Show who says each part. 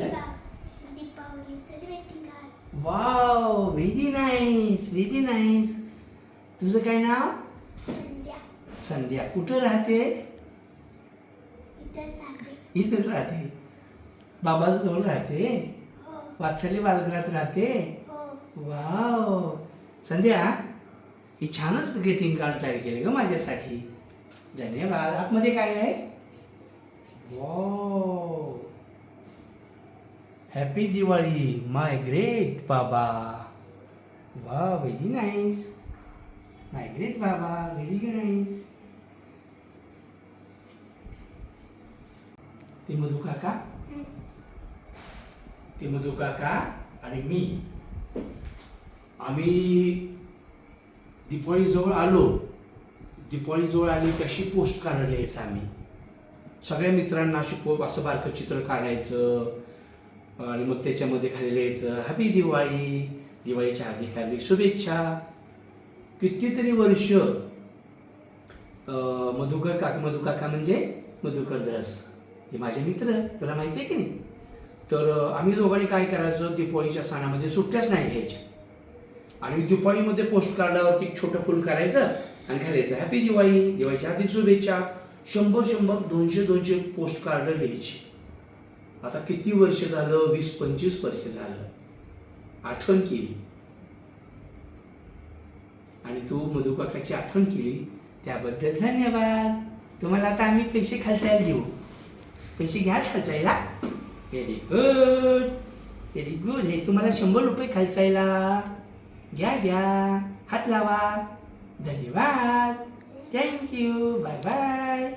Speaker 1: card.
Speaker 2: Wow very nice very nice तुझं काय नाव?
Speaker 1: संध्या.
Speaker 2: संध्या. कुठं राहते?
Speaker 1: इथं राहते.
Speaker 2: इथेच राहते. बाबाच्या जवळ राहते?
Speaker 1: हो.
Speaker 2: वात्सल्य बालगृहात राहते?
Speaker 1: हो.
Speaker 2: वाव संध्या ही छानच ग्रीटिंग कार्ड तयार केले ग माझ्यासाठी. धन्यवाद. आतमध्ये काय आहे? Wow happy Diwali my great baba वा very nice my great baba very nice ते मधू काका ते मधू काका आणि मी. आम्ही दिपाळीजवळ आलो. दिपाळीजवळ आली की अशी पोस्ट कार्ड लिहायचं आम्ही. सगळ्या मित्रांना अशी पो असं बारकं चित्र काढायचं. आणि मग त्याच्यामध्ये खाली लिहायचं हॅपी दिवाळी दिवाळीच्या हार्दिक हार्दिक शुभेच्छा. कितीतरी वर्ष मधुकर काका मधु काका म्हणजे मधुकर दास. हे माझे मित्र तुला माहिती आहे की नाही? तर आम्ही दोघांनी काय करायचं दिपाळीच्या सणामध्ये सुट्ट्याच नाही घ्यायच्या. आणि दिपाळीमध्ये पोस्ट कार्डावरती एक छोटं फुल करायचं आणि घालायचं हॅपी दिवाळी दिवाळीच्या हार्दिक शुभेच्छा. शंभर शंभर दोनशे दोनशे पोस्ट कार्ड लिहायची. आता किती वर्ष झालं? वीस पंचवीस वर्ष झालं. आठवण केली. आणि तू मधुकाकाची आठवण केली. त्याबद्दल धन्यवाद. तुम्हाला आता आम्ही पैसे खर्चायला देऊ पैसे घ्या खर्चायला व्हेरी गुड व्हेरी गुड हे तुम्हाला शंभर रुपये खर्चायला घ्या घ्या. हात लावा. धन्यवाद. Thank you bye bye